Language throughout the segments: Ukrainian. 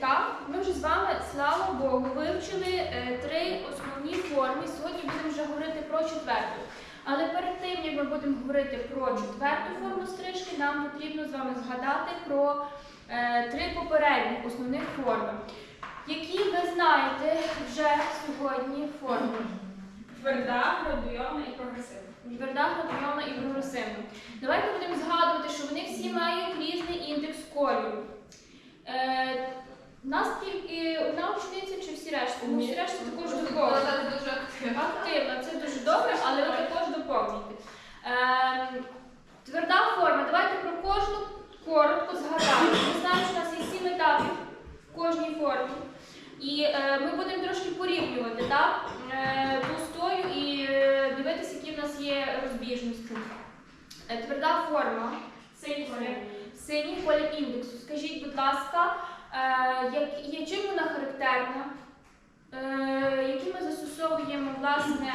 так? Ми вже з вами, слава Богу, вивчили е, три основні форми. Сьогодні будемо вже говорити про четверту. Але перед тим, як ми будемо говорити про четверту форму стрижки, нам потрібно з вами згадати про е, три попередні основних форми, які ви знаєте вже сьогодні форми. Тверда, градуйовна і прогресивна. Тверда, градуйовна і прогресивна. Давайте будемо згадувати, що вони всі мають різний індекс кольору. Е, нас тільки одна учениця чи всі решта? Всі решта також Вона доповнюють. зараз дуже активна. Активна, це дуже добре, але ви також доповнюєте. Е, тверда форма. Давайте про кожну коротко згадаємо. Ми знаємо, що у нас є сім етапів в кожній формі. І е, ми будемо трошки порівнювати так? Е, товстою і е, дивитися, які в нас є розбіжності. Е, тверда форма. Колір. Синій колір індексу. Скажіть, будь ласка, е, як, чим вона характерна? Е, які ми застосовуємо власне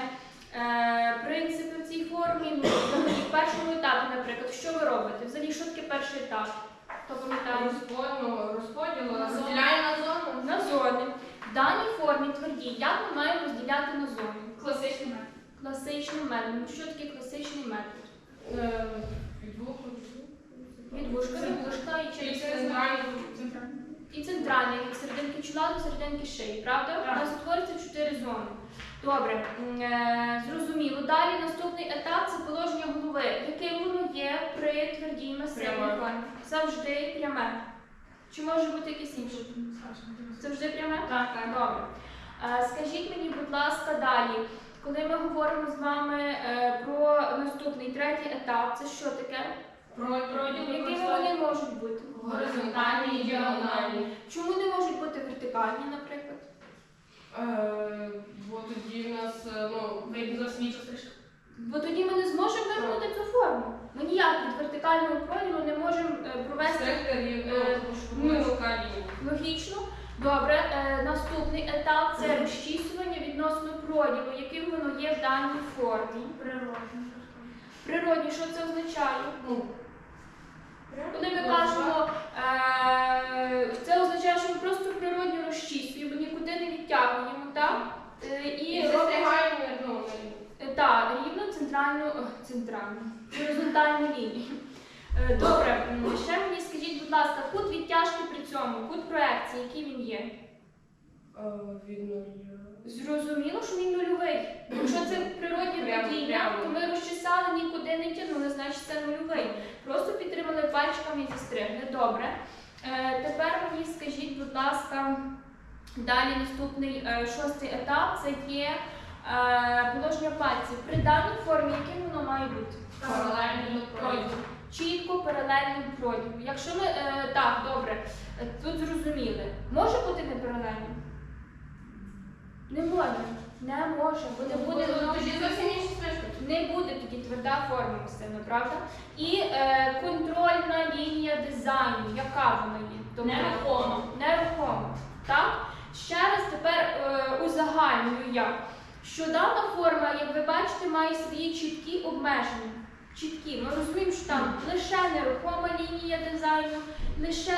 е, принципи в цій формі? Ну, взагалі, в першому етапі, наприклад, що ви робите? Взагалі, що таке перший етап? Хто пам'ятає? Розподіл, розподіл, На зону. розділяє на зону. На зони. В даній формі тверді, як ми маємо розділяти на зони? Класичний метод. Класичним методом. Що таке класичний метод? Е, Від вушка до вушка і через центральний. І центральний від серединки чола до серединки шиї, правда? У нас утворюється чотири зони. Добре, е, зрозуміло. Далі наступний етап це положення голови. Яким воно є при твердій масивній формі? Завжди пряме. Чи може бути якесь інше? Завжди пряме? Так, так. Добре. Е, Скажіть мені, будь ласка, далі, коли ми говоримо з вами е, про наступний третій етап, це що таке? Якими вони можуть бути? горизонтальні і діагональні. Чому не можуть бути вертикальні, наприклад? Е, Бо тоді в нас, е, ну, вийде зовсім інша стрижка. Бо тоді ми не зможемо виконати цю форму. Ми ніяк від вертикального проділу не можемо е, провести Стрижка рівно, Е, тому що ну, буде шукає лінію. логічно. Добре, е, наступний етап це розчісування відносно проділу, яким воно є в даній формі. Природно. Природні, що це означає? Ну, Коли ми кажемо, е, це означає, що ми просто природньо розчислюємо, нікуди не відтягуємо, так? Е, І робимо застрягаємо ну. Е, Так, рівно центральну, центральну, горизонтальну лінію. Добре, ще мені скажіть, будь ласка, кут відтяжки при цьому, кут проекції, який він є? Від нуля. Зрозуміло, що він нульовий. Якщо це природні падіння, то ми розчесали, нікуди не тягнули, значить це нульовий. Просто підтримали пальчиками і зістригли. Добре. Е, тепер мені скажіть, будь ласка, далі наступний е, шостий етап це є е, положення пальців. При даній формі, яким воно має бути? Паралельно проділ. Чітко паралельним проділу. Якщо ми е, так, добре, тут зрозуміли, може бути не паралельним? Не може. Не може, бо не буде Ну, воно Тоді зовсім інша стрижка. не буде тоді тверда форма масивна, правда? І е, контрольна лінія дизайну, яка вона є? Тобто Нерухома. Нерухома. Так? Ще раз тепер е, узагальнюю я, що дана форма, як ви бачите, має свої чіткі обмеження. Чіткі. Ми розуміємо, що там лише нерухома лінія дизайну, лише.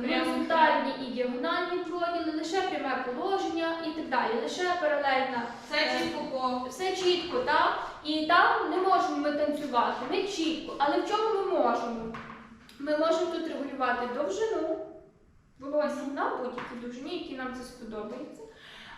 Горизонтальні і діагональні проділи, лише пряме положення і так далі, лише паралельна Це чітко по все чітко, так? І там не можемо ми танцювати, не чітко. Але в чому ми можемо? Ми можемо тут регулювати довжину волосся на будь-якій довжині, які нам це сподобається.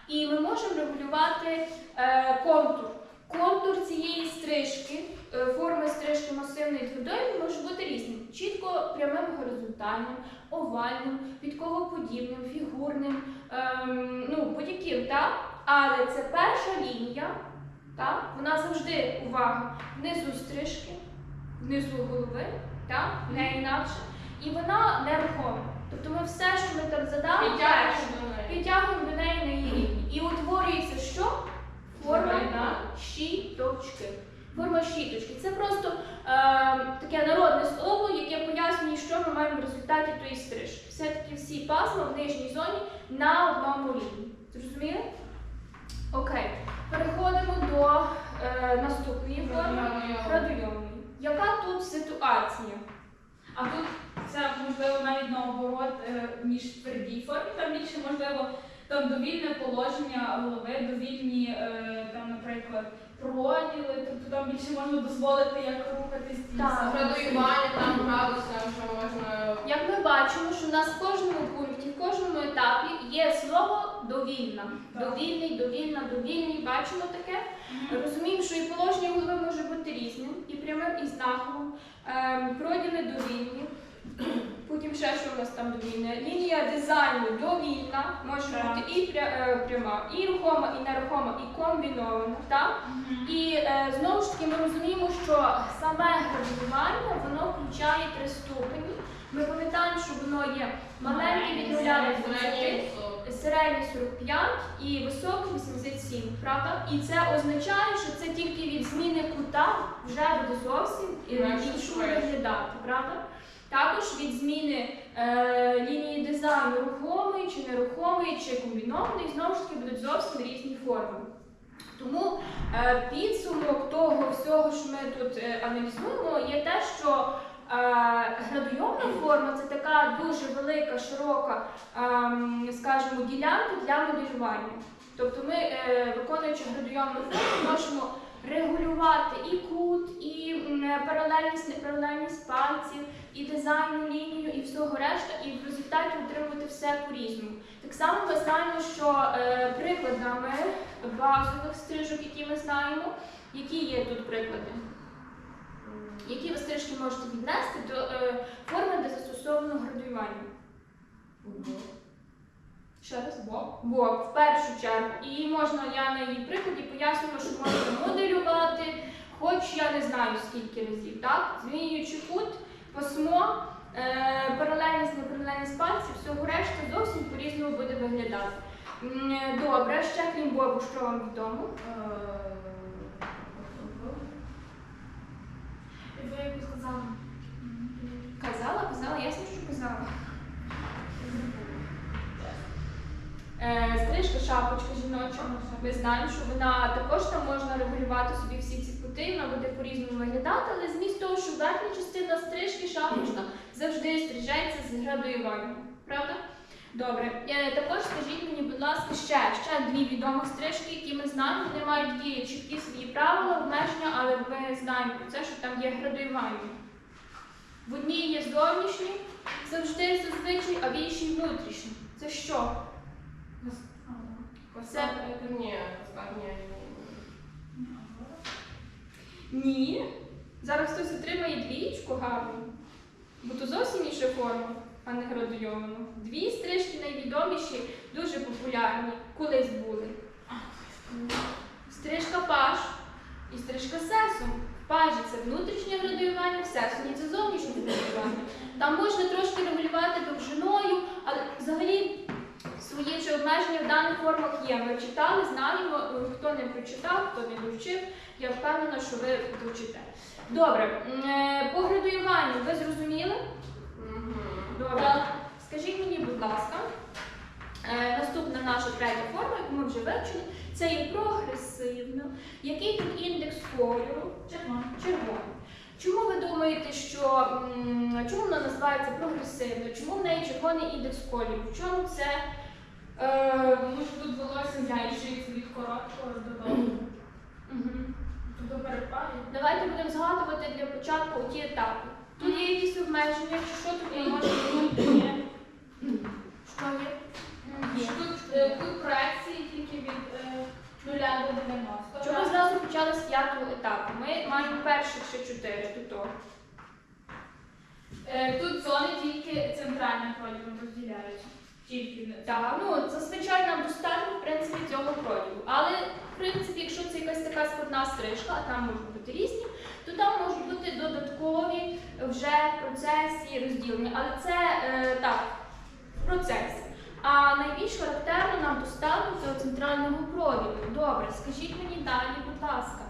І ми можемо регулювати е, контур. Контур цієї стрижки, е, форми стрижки масивної твердої може бути різним. Чітко прямим горизонтальним, овальним, підковоподібним, фігурним, ем, ну, будь-яким, так? Але це перша лінія, так? Вона завжди, увага, внизу стрижки, внизу голови, так? Не інакше. І вона нерухома. Тобто ми все, що ми там задали, підтягуємо до неї на її рівні. І утворюється що? Форма щіточки. Форма щіточки. Це просто е, таке народне слово, яке пояснює, що ми маємо в результаті тої стрижки. Все-таки всі пасма в нижній зоні на одному рівні. Зрозуміли? Окей. Переходимо до е, наступної форми Градуйовна. Яка тут ситуація? А тут це можливо навіть наоборот, е, можливо там довільне положення голови, довільні, е, там, наприклад, проділи, тобто там більше можна дозволити, як рухатись Так. Градуювання там градусом, що можна. Як ми бачимо, що в нас в кожному пункті, в кожному етапі є слово довільна. Так. Довільний, довільна, довільний. Бачимо таке. Розуміємо, що і положення голови може бути різним, і прямим, і знаком. Ем, проділи довільні. Потім ще що у нас там довільне. Лінія дизайну довільна, може Так. бути і е, пряма, і рухома, і нерухома, і комбінована. Так? І е, знову ж таки ми розуміємо, що саме градування воно включає три ступені. Ми пам'ятаємо, що воно є маленьке від нуля до 20, середній 45 і високий 87, правда? І це означає, що це тільки від зміни кута вже буде зовсім і Інакше іншому швидше. виглядати, правда? Також від зміни е, лінії дизайну рухомий чи нерухомий чи комбінований, знову ж таки будуть зовсім різні форми. Тому е, підсумок того всього, що ми тут е, аналізуємо, є те, що е, градуйовна форма це така дуже велика, широка, ем, скажімо, ділянка для моделювання. Тобто ми, е, виконуючи градуйовну форму, можемо регулювати і кут, і паралельність, непаралельність пальців, і дизайну, лінію, і всього решта, і в результаті отримувати все по-різному. Так само ми знаємо, що е, прикладами базових стрижок, які ми знаємо, які є тут приклади, які ви стрижки можете віднести до е, форми, де застосовано градуювання. Ще раз бок. Бок, в першу чергу. І можна я на її прикладі пояснюю, що можна моделювати, хоч я не знаю скільки разів, так? Змінюючи кут, пасмо, е, паралельність, непаралельність пальців, всього решта зовсім по-різному буде виглядати. Добре, ще крім бобу, що вам відомо? Ви як сказали. Казала, казала, ясно, що казала. Е, Стрижка, шапочка жіноча. Ми знаємо, що вона також там можна регулювати собі всі ці кути, буде по-різному виглядати, але зміст того, що верхня частина стрижки, шапочка завжди стрижається з градуюванням. Правда? Добре. Е, Також скажіть мені, будь ласка, ще, ще дві відомих стрижки, які ми знаємо. Вони мають є чіткі свої правила, обмеження, але ми знаємо про це, що там є градуювання. В одній є зовнішні, завжди зазвичай, а в іншій внутрішні. Це що? Це ні, ні. Ні. Зараз хтось отримає двічку гарну, бо то зовсім інша форма, а не градуйована. Дві стрижки найвідоміші, дуже популярні, колись були. Стрижка паш і стрижка сесом. В пажі це внутрішнє градуювання, сесумі це зовнішнє градуювання. Там можна трошки регулювати довжиною, але взагалі свої вже обмеження в даних формах є. Ми читали, знаємо, хто не прочитав, хто не довчив. Я впевнена, що ви довчите. Добре, е, по градуюванню ви зрозуміли? Добре. Скажіть мені, будь ласка, е, наступна наша третя форма, яку ми вже вивчили, це є прогресивна. Який тут індекс кольору? Червоний. Чому ви думаєте, що чому вона називається прогресивною? Чому в неї червоний індекс кольору? В чому це? Е, Тому що тут волосся збільшується від короткого до довгого. Тобто перепади. Давайте будемо згадувати для початку ті етапи. Тут є якісь обмеження, чи що тут є може бути? Що є? Є. Тут, е, тут проекції тільки від е, 0 до 90. Чому зразу почали з п'ятого етапу? Ми маємо перших ще чотири тут. того. Е, Тут зони тільки центральним поділом розділяються. Тільки не Так, ну зазвичай нам достатньо в принципі цього проділу. Але в принципі, якщо це якась така складна стрижка, а там можуть бути різні, то там можуть бути додаткові вже в процесі розділення. Але це е, так, в процесі. А найбільш характерно нам достатньо цього центрального проділу. Добре, скажіть мені далі, будь ласка,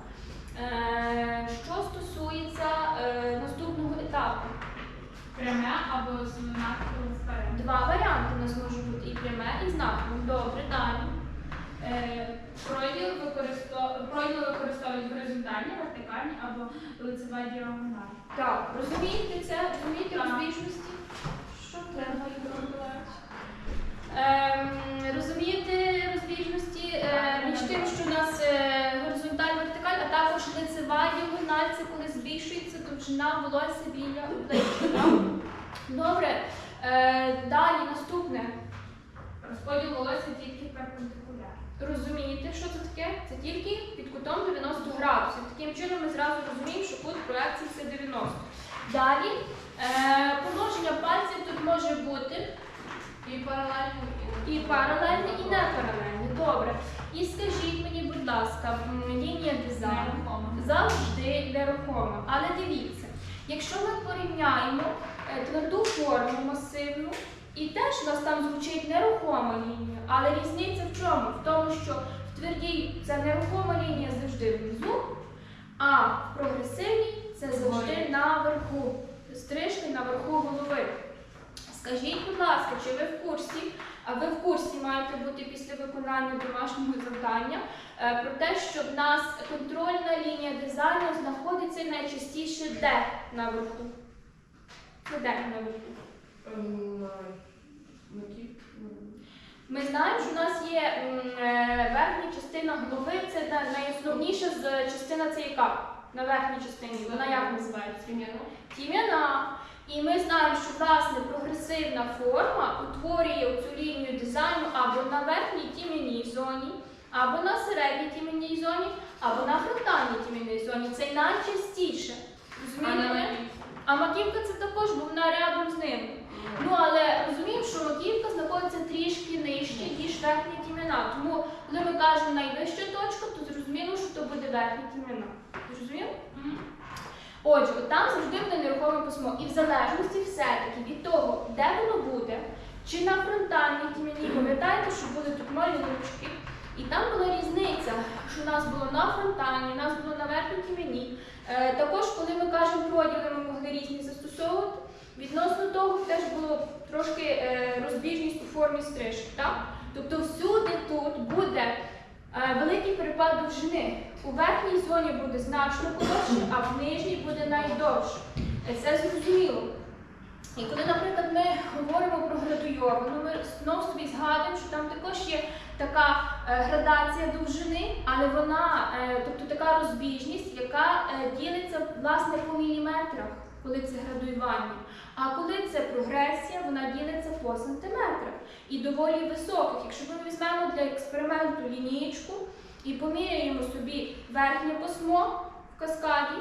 е, що стосується е, наступного етапу? пряме або з напрямом. Два варіанти у нас можуть бути і пряме, і знаком. Добре, далі. Е, Пройділи використовують горизонтальні, вертикальні або лицева діагональ. Так, розумієте це, розумієте розбіжності? Що треба Ем, Розумієте розбіжності е, між тим, що у нас е, горизонталь, вертикаль, а також лицева діагональ, це коли збільшується довжина волосся біля обличчя. Добре. Е, далі наступне. Розподіл волосся тільки перпендикуляр. Розумієте, що це таке? Це тільки під кутом 90 градусів. Таким чином ми зразу розуміємо, що кут проекції це 90. Далі е, положення пальців тут може бути І паралельно, і паралельне, і не паралельне. Добре. І скажіть мені, будь ласка, лінія дизайну. Завжди нерухома. Але дивіться, якщо ми порівняємо е, тверду форму масивну, і теж у нас там звучить нерухома лінія, але різниця в чому? В тому, що в твердій ця нерухома лінія завжди внизу, а в прогресивній це завжди наверху. Стрижки наверху голови. Скажіть, будь ласка, чи ви в курсі, ви в курсі маєте бути після виконання домашнього завдання е, про те, що в нас контрольна лінія дизайну знаходиться найчастіше де наверху? Це де наверху? ем. Ми знаємо, що в нас є е, верхня частина голови, це найосновніша частина це яка? На верхній частині. Вона як називається? Тім'яно. Тім'яна. І ми знаємо, що власне прогресивна форма утворює цю лінію дизайну або на верхній тім'яній зоні, або на середній тім'яній зоні, або на фронтальній тім'яній зоні. Це найчастіше. А Розумієте? А маківка це також, вона рядом з ними. Ну але розуміємо, що маківка знаходиться трішки нижче, ніж верхня тім'яна. Тому, коли ми кажемо найвища точка, то зрозуміло, що то буде верхня тім'яна. Зрозуміло? Отже, от там завжди буде нерухоме письмо. І в залежності все-таки від того, де воно буде, чи на фронтальній тім'яні, пам'ятаєте, що були тут малі ручки. І там була різниця, що у нас було на фронтальній, у нас було на верхній тім'яні. Е, також, коли ми кажемо проділи, ми могли різні застосовувати. Відносно того теж було трошки е, розбіжність у формі стрижки. Тобто всюди тут буде великий перепад довжини. У верхній зоні буде значно коротше, а в нижній буде найдовше. Е, Це зрозуміло. І коли, наприклад, ми говоримо про градуйовану, ми знов собі згадуємо, що там також є така е, градація довжини, але вона, е, тобто така розбіжність, яка е, ділиться власне по міліметрах, коли це градуювання. А коли це прогресія, вона ділиться по сантиметрах і доволі високих. Якщо ми візьмемо для експерименту лінієчку і поміряємо собі верхнє пасмо в каскаді,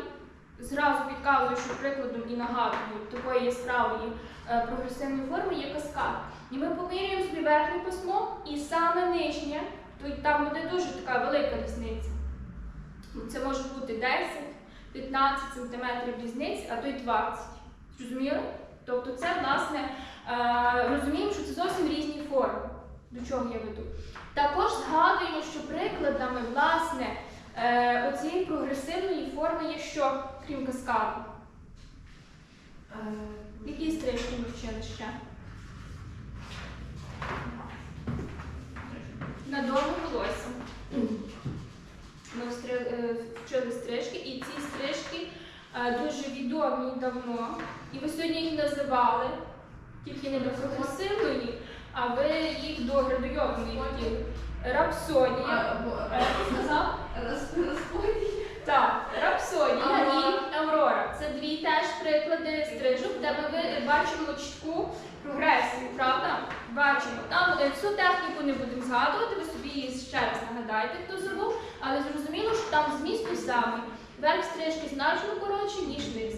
зразу підказую, що прикладом і нагадую такої яскравої е, прогресивної форми є каскад. І ми поміряємо собі верхнє пасмо і саме нижнє, то там буде дуже така велика різниця. Це може бути 10-15 см різниці, а то й 20. Зрозуміли? Тобто це, власне, е, розуміємо, що це зовсім різні форми. До чого я веду? Також згадуємо, що прикладами, власне, е, оцієї прогресивної форми є що, крім каскаду? Е, Які стрижки ми вчили ще? На довге волосся. Ми е, вчили стрижки, і ці стрижки е, дуже відомі давно. І ви сьогодні їх називали, тільки не до прогресивної, а ви їх до градуйованої бо- Е, розподіл. Так, рапсодія і Аврора. Це дві теж приклади стрижок, де ми бачимо чітку прогресію, правда? Бачимо. Там е, всю техніку не будемо згадувати, ви собі її ще раз нагадайте, хто забув, але зрозуміло, що там зміст той самий. Верх стрижки значно коротший, ніж низ.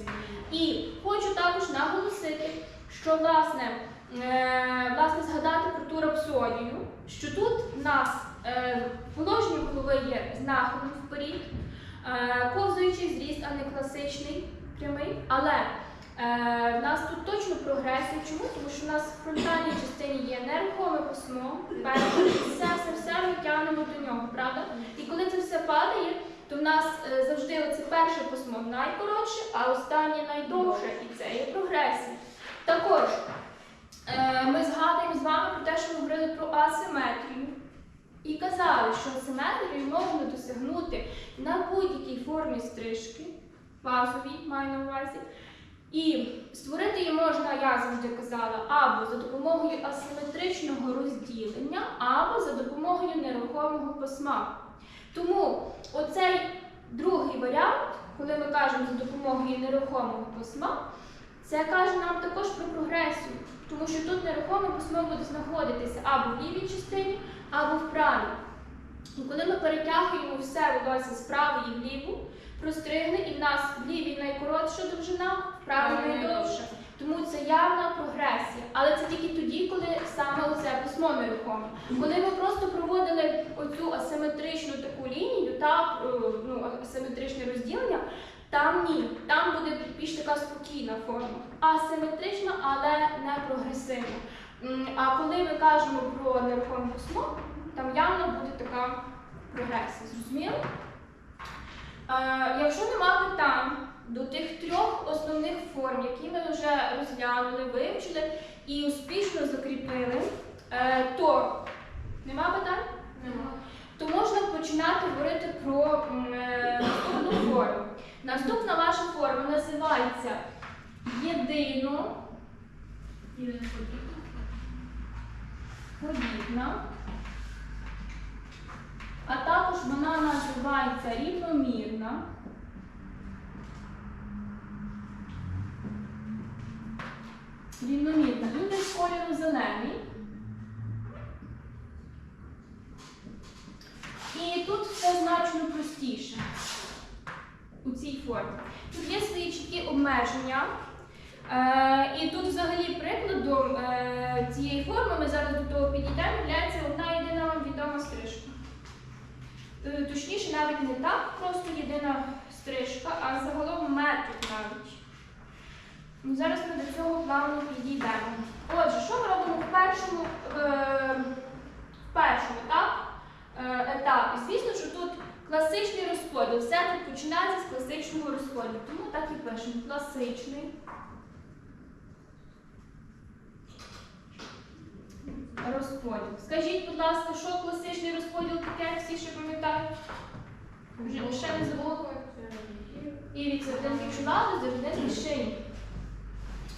І хочу також наголосити, що власне, е, власне згадати про ту рапсодію, що тут в нас е, положення голови є з нахилом вперед, ковзуючий зріст, а не класичний прямий. Але е, в нас тут точно прогресія. Чому? Тому що в нас в фронтальній частині є нерухоме письмо, перше, все, все, все ми тягнемо до нього, правда? І коли це все падає, то в нас е, завжди оце перше письмо найкоротше, а останнє найдовше, і це є прогресія. Також е, ми згадуємо з вами про те, що ми говорили про асиметрію. І казали, що асиметрію можна досягнути на будь-якій формі стрижки, базовій маю на увазі. І створити її можна, я завжди казала, або за допомогою асиметричного розділення, або за допомогою нерухомого письма. Тому оцей другий варіант, коли ми кажемо за допомогою нерухомого письма, це каже нам також про прогресію, тому що тут нерухоме письмо буде знаходитися або в лівій частині, або в правій. І коли ми перетягуємо все волосся з правої в ліву, простригли, і в нас в лівій найкоротша довжина, в правій найдовша. Тому це явна прогресія. Але це тільки тоді, коли саме оце письмо нерухоме. Коли ми просто проводили оцю асиметричну таку лінію, та е, ну, асиметричне розділення, там ні, там буде більш така спокійна форма. Асиметрична, але не прогресивна. А коли ми кажемо про нерухоме письмо, там явно буде така прогресія. Зрозуміло? Е, якщо нема питань до тих трьох основних форм, які ми вже розглянули, вивчили і успішно закріпили, е, то нема питань? Нема. то можна починати говорити про е, наступну форму. Наступна ваша форма називається єдино подібна, а також вона називається рівномірна. Рівномірна. Він десь кольору зелений. І тут все значно простіше у цій формі. Тут є свої чіткі обмеження. Е, і тут взагалі прикладом е, цієї форми, ми зараз до того підійдемо, є одна єдина вам відома стрижка. Е, точніше, навіть не так, просто єдина стрижка, а загалом метод навіть. Ну, Зараз ми до цього плавно підійдемо. Отже, що ми робимо в першому, е, першому так? етапі. Звісно, що тут класичний розподіл. Все тут починається з класичного розподілу. Тому так і пишемо. Класичний. Розподіл. Скажіть, будь ласка, що класичний розподіл таке? Всі ще пам'ятають? Вже ще не забули? І від серединки чола до серединки.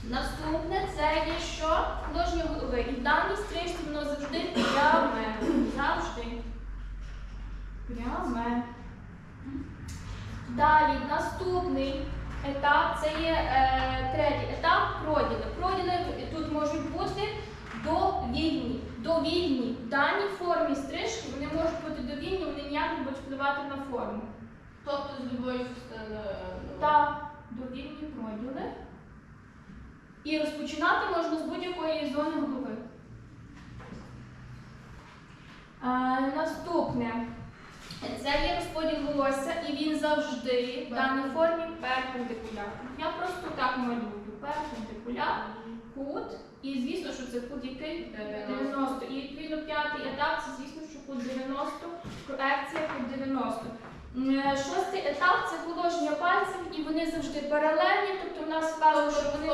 Наступне це є що? Положення голови. І в даній стрижці воно завжди пряме. Завжди. Пряме. Далі наступний етап це є е, третій етап проділи. Проділи тут можуть бути довільні. Довільні. Даній формі стрижки вони можуть бути довільні, вони ніяк не будуть впливати на форму. Тобто з любої частини. ну, довільні проділи. І розпочинати можна з будь-якої зони голови. Е, наступне. Це є розподіл волосся, і він завжди в даній формі перпендикулярний. Я просто так малюю. Перпендикуляр, кут. І звісно, що це кут який? 90. І відповідно п'ятий етап це звісно, що кут 90, проекція кут 90. Шостий етап це положення пальців, і вони завжди паралельні, тобто в нас вказано, що вони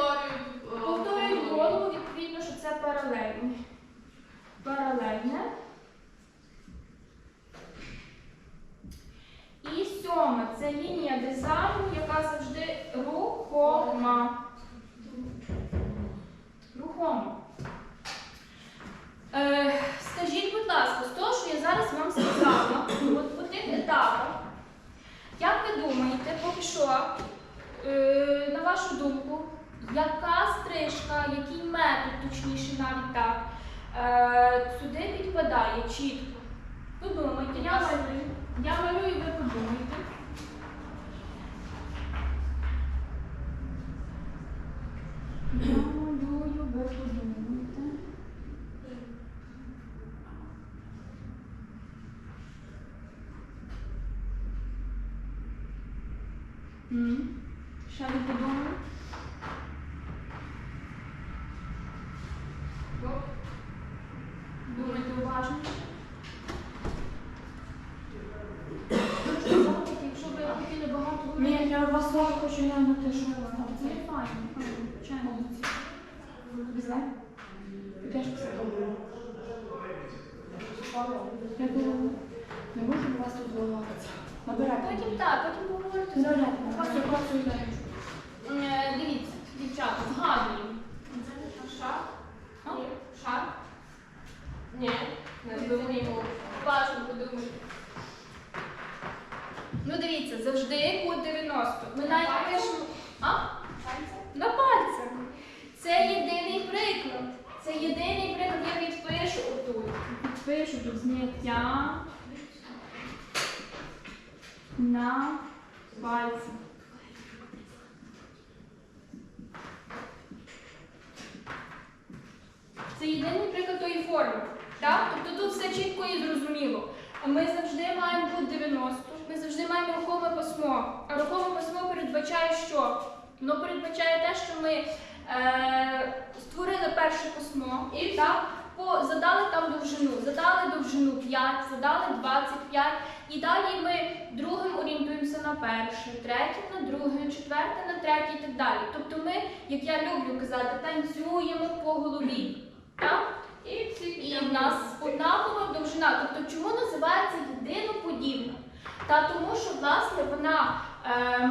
Повторюють, е, голову, відповідно, що це паралельне. Паралельне. І сьоме це лінія дизайну, яка завжди рухома. Рухома. Е, скажіть, будь ласка, з того, що я зараз вам сказала, от по тих етапах, як ви думаєте, поки що, е, на вашу думку, яка стрижка, який метод, точніше навіть так, е, сюди підпадає чітко? Подумайте, я малюю. Я малюю, ви подумайте. Я малюю, ви подумайте. М, Ще не подумали? Думайте уважно. Якщо ви хотіли багато Ні, я вас слово хочу я на те, що це файно, звичайно. Підеш психологу. Я думаю, не можу у вас тут вилазити. Набирайте. Потім так, потім поговорите. Набирайте. У У вас вас я просто ідею. Е, Дивіться, дівчата, згадуємо. Це шар? А? Шар? Ні, не думаємо. Уважно подумайте. Ну дивіться, завжди кут 90. Ми навіть пишемо. А? На пальцях. Це єдиний приклад. Це єдиний приклад, я відпишу отут. Відпишу тут зняття на пальці. Це єдиний приклад тої форми. Так? Тобто тут все чітко і зрозуміло. А Ми завжди маємо кут 90, ми завжди маємо рухоме пасмо. А рухоме пасмо передбачає що? Воно передбачає те, що ми е, створили перше пасмо і так, по, задали там довжину, задали довжину 5, задали 25, і далі ми другим орієнтуємося на перше, третім на друге, четверте на третє і так далі. Тобто ми, як я люблю казати, танцюємо по голові. Так? І І в нас однакова довжина. Тобто чому називається єдиноподібна? Та тому, що власне вона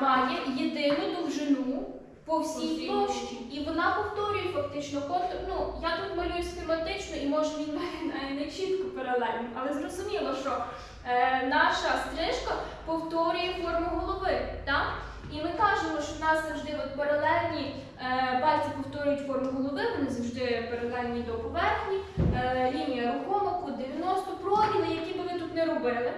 має єдину довжину по всій площі. І вона повторює фактично контур. Ну, я тут малюю схематично і може він має не чітко паралельно, але зрозуміло, що е, наша стрижка повторює форму голови. Так? І ми кажемо, що в нас завжди от паралельні е, пальці повторюють форму голови, вони завжди паралельні до поверхні, е, лінія рухома, кут 90, проділи, які би ви тут не робили.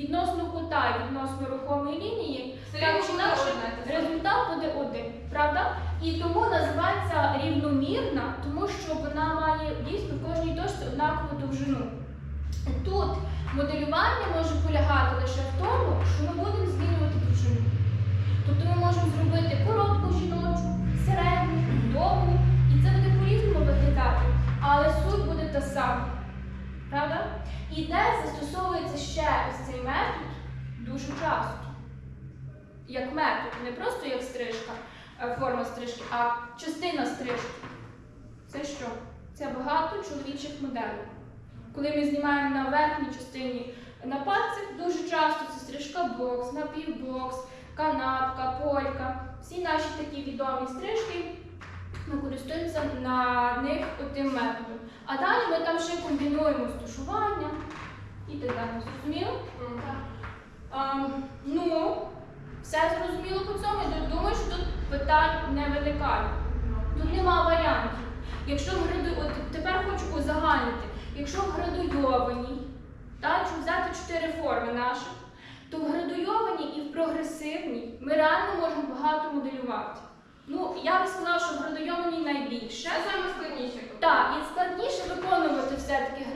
Відносно кута і відносно рухомої лінії, так чи інакше результат буде один, правда? І тому називається рівномірна, тому що вона має дійсно в кожній точці однакову довжину. Тут моделювання може полягати лише в тому, що ми будемо змінювати довжину. Тобто ми можемо зробити коротку жіночу, середню, довгу, і це буде по-різному виглядати, але суть буде та сама. Правда? І де застосовується ще ось цей метод дуже часто. Як метод, не просто як стрижка, е, форма стрижки, а частина стрижки. Це що? Це багато чоловічих моделей. Коли ми знімаємо на верхній частині на пальцях, дуже часто це стрижка бокс, напівбокс, канатка, полька. Всі наші такі відомі стрижки ми користуємося на них отим методом. А далі ми там ще комбінуємо з тушуванням і так далі. Зрозуміло? Мгм. А, ну, все зрозуміло по цьому. Я думаю, що тут питань не виникає. Тут нема варіантів. Якщо граду... От тепер хочу узагальнити, якщо в градуйованій, так, якщо взяти чотири форми наших, то в градуйованій і в прогресивній ми реально можемо багато моделювати. Ну, я би сказала, що в градуйованій найбільше. Це саме складніше. Так, і складніше виконувати все-таки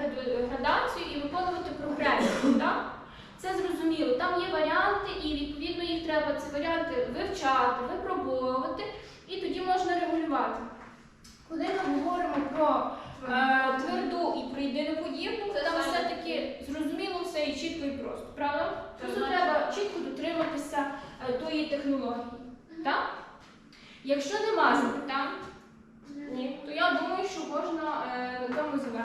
градацію і виконувати прогресію. Так? Це зрозуміло. Там є варіанти, і відповідно їх треба ці варіанти вивчати, випробовувати, і тоді можна регулювати. Коли ми говоримо про е, тверду і про єдиноподібну, Це там все-таки зрозуміло все і чітко і просто, правда? Значить- треба чітко дотриматися е, тої технології. Так? Якщо нема запитань, Ні. то я думаю, що можна е, на цьому завершити.